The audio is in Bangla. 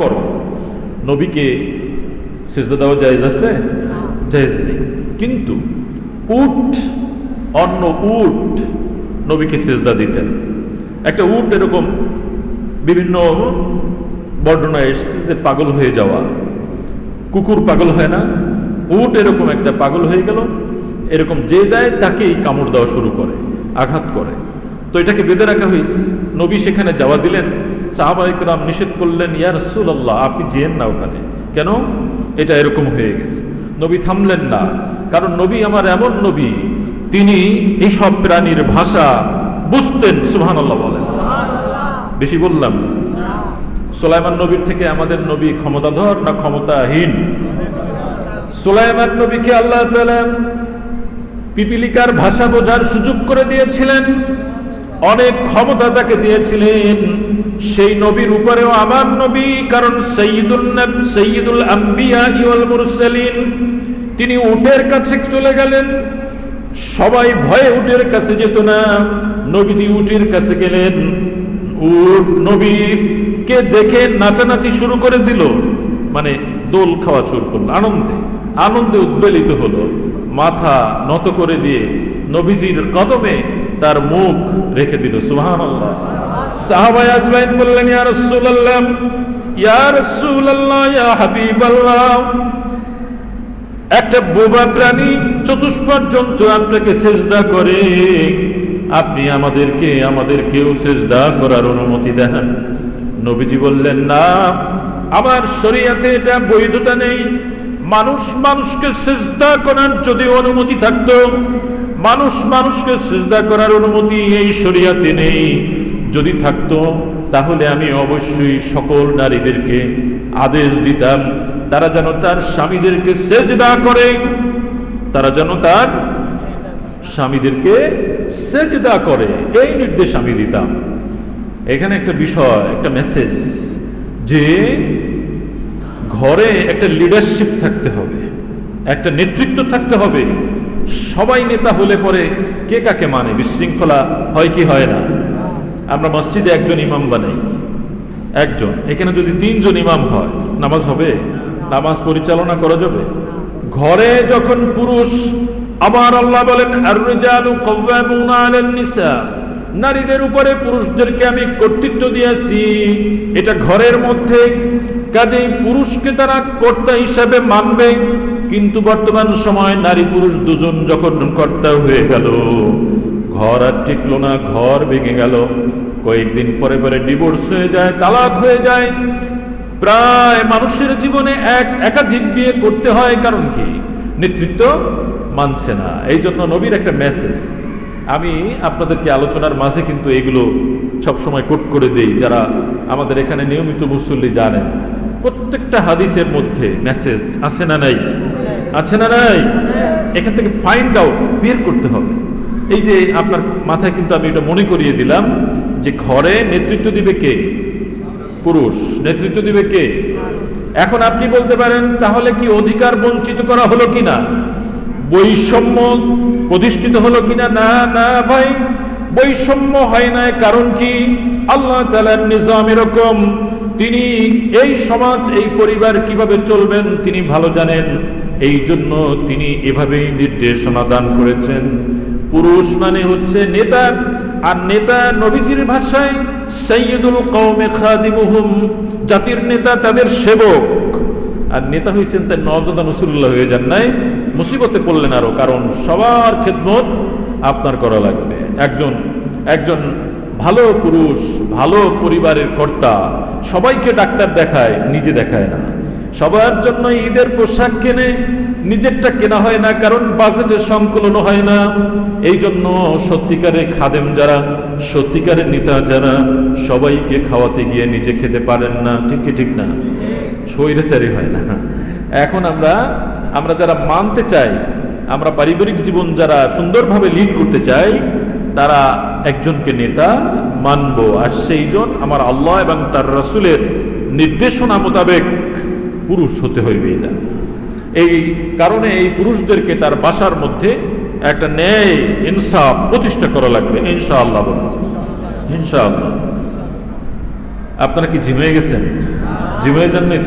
করো নবীকে সেজদা দেওয়া জায়েজ আছে? জায়েজ নেই। কিন্তু উট অন্য উট নবীকে সেজদা দিতেন। একটা উট এরকম বিভিন্ন বর্ণনা এসেছে যে পাগল হয়ে যাওয়া। কুকুর পাগল হয় না। উট এরকম একটা পাগল হয়ে গেল। এরকম যে যায় তাকেই কামড় দেওয়া শুরু করে আঘাত করে। তো এটাকে বেঁধে রাখা হয়েছে। নবী সেখানে যাওয়া দিলেন। সাহাবাহিকরাম নিষেধ করলেন, ইয়া রসুল্লাহ আপনি যেন না ওখানে। কেন? এটা এরকম হয়ে গেছে। নবী থামলেন না। কারণ নবী আমার এমন নবী, তিনি এইসব প্রাণীর ভাষা বুঝতেন সুহান আল্লাহ বলেন। বেশি বললাম সোলাইমান নবীর থেকে আমাদের নবী ক্ষমতাধর না ক্ষমতাহীন? সোলাইমান নবীকে আল্লাহ পিপিলিকার ভাষা বোঝার সুযোগ করে দিয়েছিলেন। অনেক ক্ষমতা তাকে দিয়েছিলেন। সেই নবীর উপরেও আমার নবী, কারণ আম্বিয়া তিনি উটের কাছে চলে গেলেন। সবাই ভয়ে উটের কাছে যেত না। নবীজি উটের কাছে গেলেন। উট নবীকে দেখে নাচানাচি শুরু করে দিল। মানে দোল খাওয়া শুরু করল, আনন্দে। আনন্দে উদ্বেলিত হলো। মাথা নত করে দিয়ে নবীজির কদমে তার মুখ রেখে দিল সুহান সাহাবাই আজমাইন বললেন, ইয়া রাসূলুল্লাহ ইয়া রাসূলুল্লাহ, ইয়া হাবিবাল্লাহ, একটা বোবা প্রাণী চতুষ্পদ জন্তু আপনাকে সেজদা করে। আপনি আমাদেরকে, আমাদেরকেও সেজদা করার অনুমতি দেন। নবীজি বললেন, না, আমার শরীয়তে এটা বৈধতা নেই। মানুষ মানুষকে সেজদা করার যদি অনুমতি থাকতো মানুষ মানুষকে সেজদা করার অনুমতি এই শরিয়াতে নেই। যদি থাকতো, তাহলে আমি অবশ্যই সকল নারীদেরকে আদেশ দিতাম, তারা যেন তার স্বামীদেরকে সেজদা করে। তারা যেন তার স্বামীদেরকে সেজদা করে। এই নির্দেশ আমি দিতাম। এখানে একটা বিষয়, একটা মেসেজ যে ঘরে একটা লিডারশিপ থাকতে হবে, একটা নেতৃত্ব থাকতে হবে। সবাই নেতা হলে পরে কে কাকে মানে? বিশৃঙ্খলা হয় কি হয় না? আমরা মসজিদে একজন ইমাম বানাই। একজন। এখানে যদি তিনজন ইমাম হয়, নামাজ হবে? নামাজ পরিচালনা করা যাবে? ঘরে যখন পুরুষ আমার আল্লাহ বলেন নারীদের উপরে পুরুষদেরকে আমি কর্তৃত্ব দিয়েছি। এটা ঘরের মধ্যে। কাজেই পুরুষকে তারা কর্তা হিসাবে মানবে। কিন্তু বর্তমান সময় নারী পুরুষ দুজন যখন কর্তা হয়ে গেল, ঘর আর টিকলো না, ঘর ভেঙে গেল। কয়েকদিন পরে পরে ডিভোর্স হয়ে যায়, তালাক হয়ে যায়। প্রায় মানুষের জীবনে এক একাধিক বিয়ে করতে হয়, কারণ কি? নেতৃত্ব মানছে না। এই জন্য নবীর একটা মেসেজ আমি আপনাদেরকে আলোচনার মাঝে কিন্তু এগুলো সবসময় কোট করে দেই, যারা আমাদের এখানে নিয়মিত মুসল্লি জানেন। প্রত্যেকটা হাদিসের মধ্যে মেসেজ আছে না নাই? আছে না নাই? এখান থেকে ফাইন্ড আউট বের করতে হবে। এই যে আপনার মাথায় কিন্তু আমি এটা মনে করিয়ে দিলাম যে ঘরে নেতৃত্ব দিবে কে? পুরুষ। নেতৃত্ব দিবে কে? এখন আপনি বলতে পারেন, তাহলে কি অধিকার বঞ্চিত করা হলো কিনা? বৈষম্য প্রতিষ্ঠিত হলো কিনা? না না ভাই। বৈষম্য হয় না কারণ কি? আল্লাহ তালার নিজাম এরকম। তিনি এই সমাজ, এই পরিবার কীভাবে চলবেন, তিনি ভালো জানেন। এই জন্য তিনি এভাবেই নির্দেশনা দান করেছেন। পুরুষ মানে হচ্ছে নেতা, আর নেতা নবীজির ভাষায় সৈয়দুল কৌমে খাদিমুহুম, জাতির নেতা তাদের সেবক। আর নেতা হয়েছেন তাই নজদা নসুল্লাহ হয়ে যান নাই, মুসিবতে পড়লেন আরও, কারণ সবার খেদমত আপনার করা লাগবে। একজন একজন ভালো পুরুষ, ভালো পরিবারের কর্তা, সবাইকে ডাক্তার দেখায়, নিজে দেখায় না। সবার জন্য ঈদের পোশাক কেনে, নিজেরটা কেনা হয় না, কারণ বাজেটের সংকলন হয় না। এই জন্য সত্যিকারের খাদেম যারা সত্যিকারের নেতা যারা, সবাইকে খাওয়াতে গিয়ে নিজে খেতে পারেন না। ঠিক কি ঠিক না? স্বৈরাচারী হয় না। এখন আমরা আমরা যারা মানতে চাই, আমরা পারিবারিক জীবন যারা সুন্দরভাবে লিড করতে চাই, তারা একজনকে নেতা মানব। আর সেইজন আমার আল্লাহ এবং তার রসুলের নির্দেশনা মোতাবেক পুরুষ হতে হইবে এটা। এই কারণে এই পুরুষদেরকে তার বাসার মধ্যে একটা ন্যায় ইনসাফ প্রতিষ্ঠা করা লাগবে, ইনশাআল্লাহ বলুন। ইনশাআল্লাহ। আপনারা কি জিমে গেছেন? জিমে যাননি